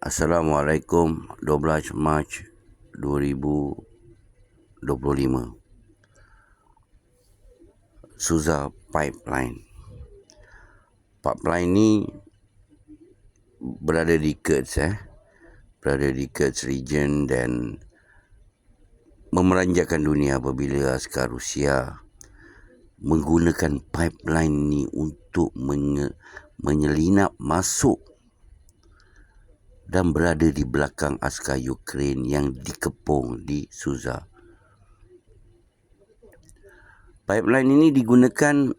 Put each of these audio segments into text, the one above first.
Assalamualaikum 12 Mac 2025 Suza Pipeline. Pipeline ni berada di Kurds eh? Berada di Kurds region dan memeranjakan dunia apabila askar Rusia menggunakan pipeline ni untuk menye, menyelinap masuk dan berada di belakang askar Ukraine yang dikepung di Suza. Pipeline ini digunakan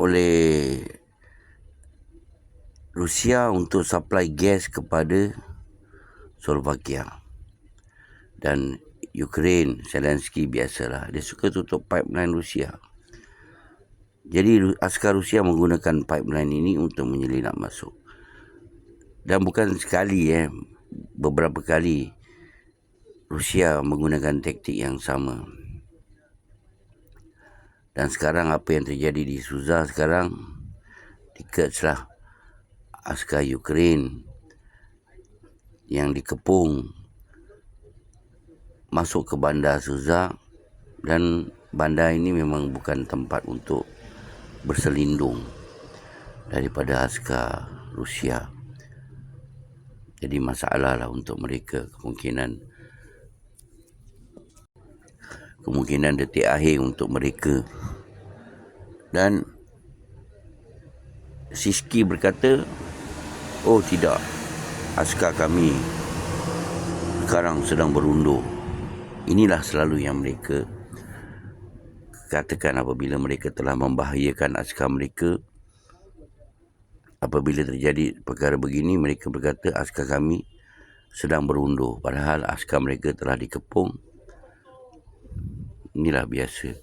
oleh Rusia untuk supply gas kepada Slovakia. Dan Ukraine, Zelensky biasalah. Dia suka tutup pipeline Rusia. Jadi askar Rusia menggunakan pipeline ini untuk menyelinap masuk dan bukan sekali eh. Beberapa kali Rusia menggunakan taktik yang sama. Dan sekarang apa yang terjadi di Suza sekarang dikatlah askar Ukraine yang dikepung masuk ke bandar Suza. Dan bandar ini memang bukan tempat untuk berselindung daripada askar Rusia jadi masalah lah untuk mereka kemungkinan. Kemungkinan detik akhir untuk mereka. Dan Siski berkata oh tidak. Askar kami sekarang sedang berundur. Inilah selalu yang mereka katakan apabila mereka telah membahayakan askar mereka apabila terjadi perkara begini mereka berkata askar kami sedang berundur. Padahal askar mereka telah dikepung. Inilah biasa.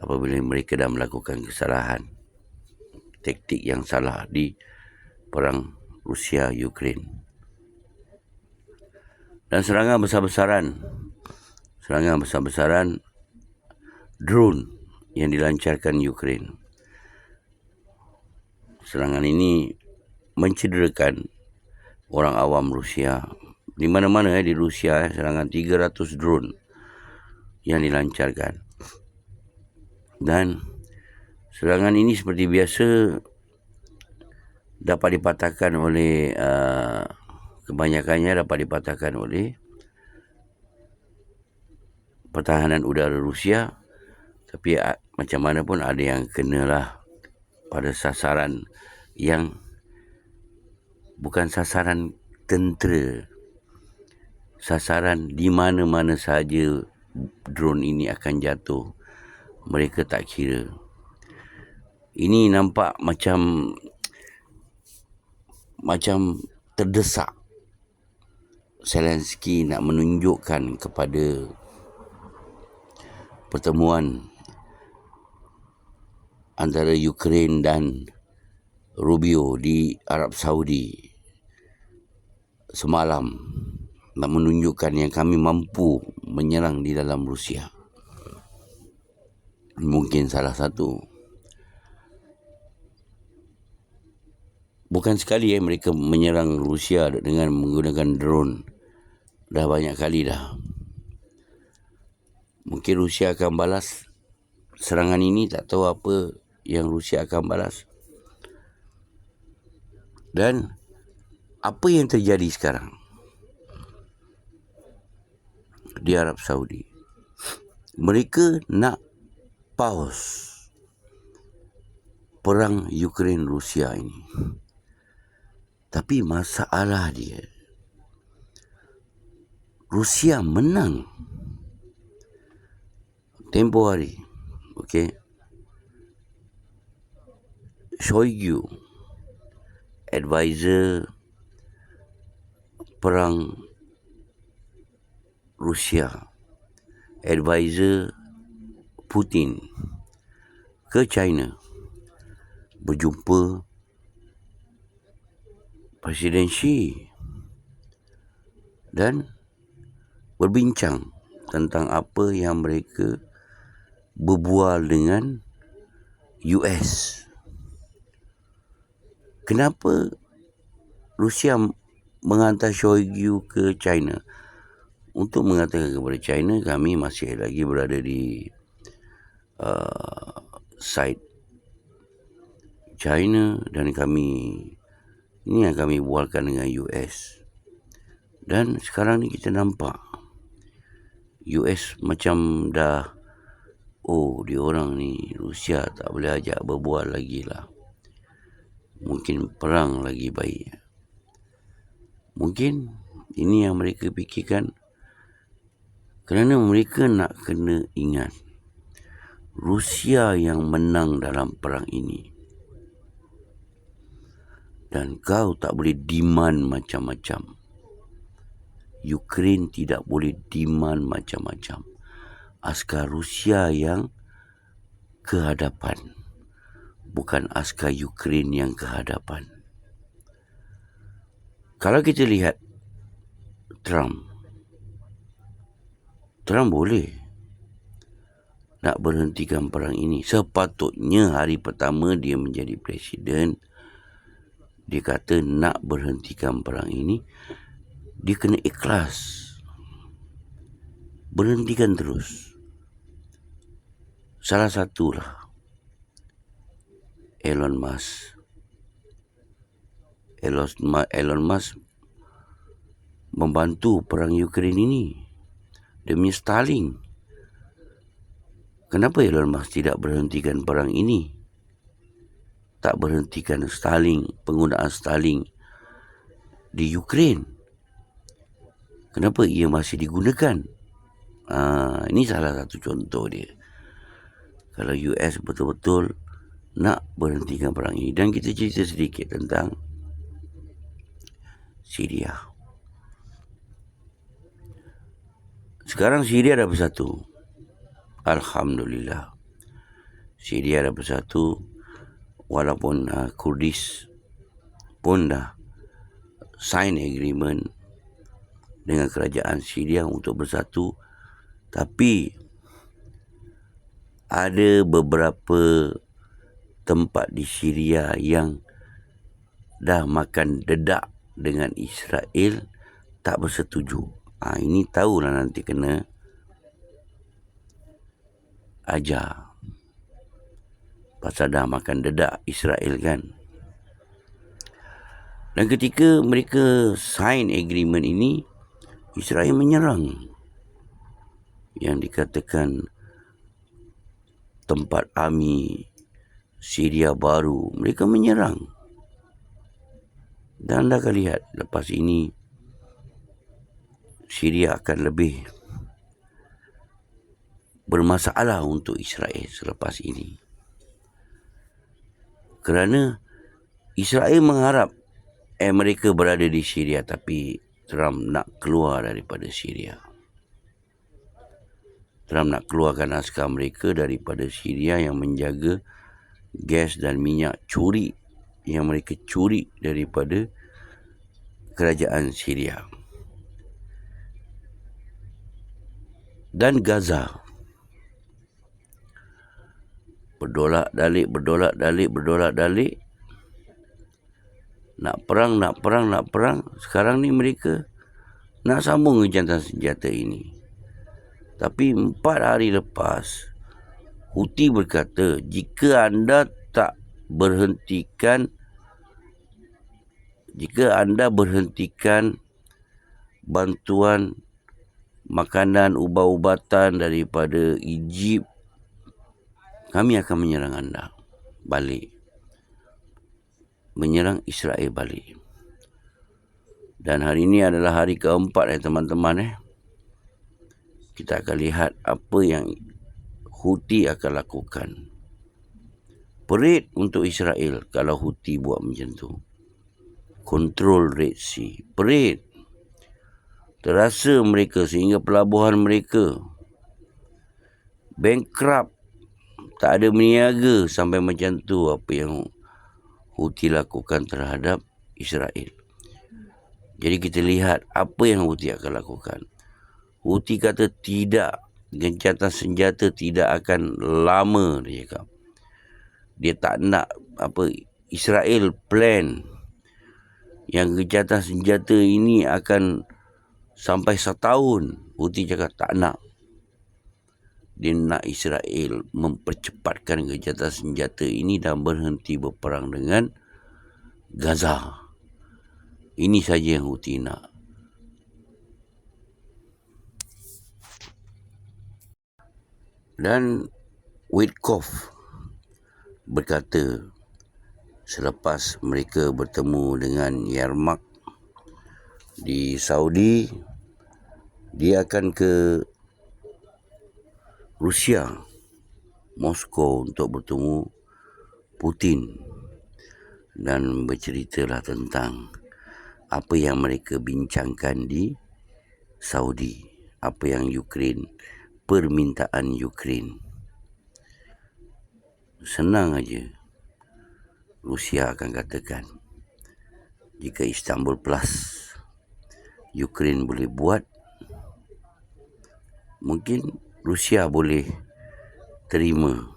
Apabila mereka dah melakukan kesalahan taktik yang salah di perang Rusia Ukraine dan serangan besar-besaran serangan besar-besaran drone yang dilancarkan Ukraine serangan ini mencederakan orang awam Rusia. Di mana-mana eh, di Rusia eh, serangan 300 drone yang dilancarkan. Dan serangan ini seperti biasa dapat dipatahkan oleh uh, kebanyakannya dapat dipatahkan oleh pertahanan udara Rusia tapi uh, macam mana pun ada yang kenalah pada sasaran yang bukan sasaran tentera. Sasaran di mana-mana saja drone ini akan jatuh. Mereka tak kira. Ini nampak macam macam terdesak. Zelensky nak menunjukkan kepada pertemuan antara Ukraine dan Rubio di Arab Saudi semalam nak menunjukkan yang kami mampu menyerang di dalam Rusia. Mungkin salah satu. Bukan sekali eh mereka menyerang Rusia dengan menggunakan drone. Dah banyak kali dah. Mungkin Rusia akan balas serangan ini tak tahu apa yang Rusia akan balas. Dan apa yang terjadi sekarang di Arab Saudi? Mereka nak pause perang Ukraine Rusia ini. Tapi masalah dia Rusia menang tempoh hari. Okay. Shoigu advisor perang Rusia. Advisor Putin. Ke China. Berjumpa Presiden Xi dan berbincang tentang apa yang mereka berbual dengan US kenapa Rusia menghantar Shoigu ke China? Untuk mengatakan kepada China kami masih lagi berada di uh, side China dan kami ini yang kami bualkan dengan US dan sekarang ni kita nampak US macam dah oh dia orang ni Rusia tak boleh ajak berbual lagi lah mungkin perang lagi baik mungkin ini yang mereka fikirkan kerana mereka nak kena ingat Rusia yang menang dalam perang ini. Dan kau tak boleh demand macam-macam. Ukraine tidak boleh demand macam-macam. Askar Rusia yang kehadapan. Bukan askar Ukraine yang kehadapan. Kalau kita lihat Trump Trump boleh nak berhentikan perang ini. Sepatutnya hari pertama dia menjadi presiden, dia kata nak berhentikan perang ini, dia kena ikhlas. Berhentikan terus. Salah satulah Elon Musk. Elon Musk membantu perang Ukraine ini demi Stalin. Kenapa Elon Musk tidak berhentikan perang ini? Tak berhentikan Stalin, penggunaan Stalin di Ukraine. Kenapa ia masih digunakan? Ha, ini salah satu contoh dia. Kalau US betul-betul nak berhentikan perang ini. Dan kita cerita sedikit tentang Syria. Sekarang Syria dah bersatu. Alhamdulillah. Syria dah bersatu. Walaupun uh, Kurdis pun dah sign agreement dengan kerajaan Syria untuk bersatu. Tapi ada beberapa tempat di Syria yang dah makan dedak dengan Israel tak bersetuju. Ha, ini tahulah nanti kena ajar. Pasal dah makan dedak Israel kan. Dan ketika mereka sign agreement ini, Israel menyerang. Yang dikatakan tempat army Syria baru. Mereka menyerang. Dan anda akan lihat lepas ini Syria akan lebih bermasalah untuk Israel selepas ini. Kerana Israel mengharap Amerika berada di Syria tapi Trump nak keluar daripada Syria. Trump nak keluarkan askar mereka daripada Syria yang menjaga gas dan minyak curi yang mereka curi daripada kerajaan Syria. dan Gaza. Berdolak dalik, berdolak dalik, berdolak dalik. Nak perang, nak perang, nak perang. Sekarang ni mereka nak sambung gencatan senjata ini. Tapi empat hari lepas, Houthi berkata, jika anda tak berhentikan, jika anda berhentikan bantuan makanan ubat-ubatan daripada Egypt kami akan menyerang anda balik. Menyerang Israel balik. Dan hari ini adalah hari keempat eh teman-teman eh. Kita akan lihat apa yang Houthi akan lakukan. Perit untuk Israel kalau Houthi buat macam tu. Control Red Sea. Perit. Terasa mereka sehingga pelabuhan mereka bankrupt. Tak ada meniaga sampai macam tu apa yang Houthi lakukan terhadap Israel. Jadi kita lihat apa yang Houthi akan lakukan. Houthi kata tidak, gencatan senjata tidak akan lama dia cakap. Dia tak nak apa Israel plan yang gejatan senjata ini akan sampai setahun. Houthi cakap tak nak. Dia nak Israel mempercepatkan gejatan senjata ini dan berhenti berperang dengan Gaza. Ini saja yang Houthi nak. Dan Witkoff berkata selepas mereka bertemu dengan Yermak di Saudi dia akan ke Rusia Moskow untuk bertemu Putin dan berceritalah tentang apa yang mereka bincangkan di Saudi apa yang Ukraine permintaan Ukraine. Senang aja Rusia akan katakan jika Istanbul Plus Ukraine boleh buat mungkin Rusia boleh terima.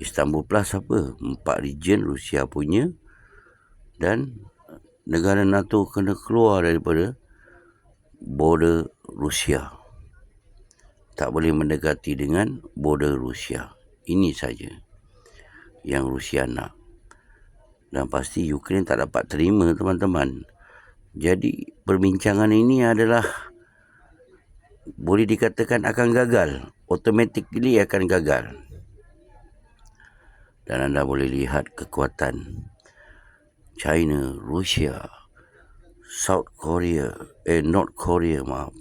Istanbul Plus apa? Empat region Rusia punya dan negara NATO kena keluar daripada border Rusia tak boleh mendekati dengan border Rusia ini saja yang Rusia nak. Dan pasti Ukraine tak dapat terima teman-teman. Jadi perbincangan ini adalah boleh dikatakan akan gagal. Automatically akan gagal. Dan anda boleh lihat kekuatan China, Rusia, South Korea, eh North Korea maaf.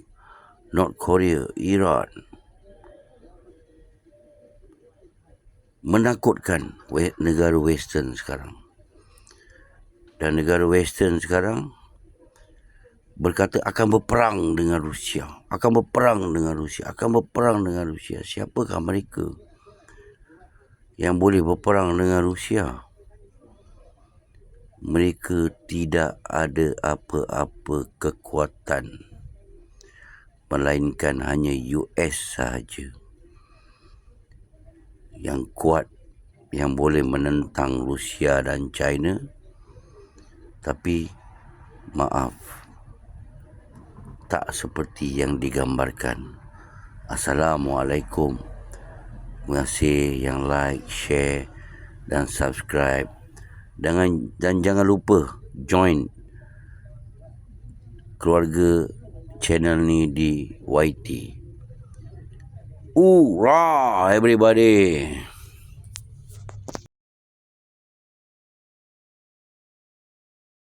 North Korea, Iran, menakutkan negara western sekarang. Dan negara western sekarang berkata akan berperang dengan Rusia, akan berperang dengan Rusia, akan berperang dengan Rusia. Siapakah mereka yang boleh berperang dengan Rusia? Mereka tidak ada apa-apa kekuatan melainkan hanya US sahaja yang kuat yang boleh menentang Rusia dan China. Tapi maaf tak seperti yang digambarkan. Assalamualaikum. Terima kasih yang like, share dan subscribe. Dan, dan jangan lupa join keluarga channel ni di YT Hoorah, everybody!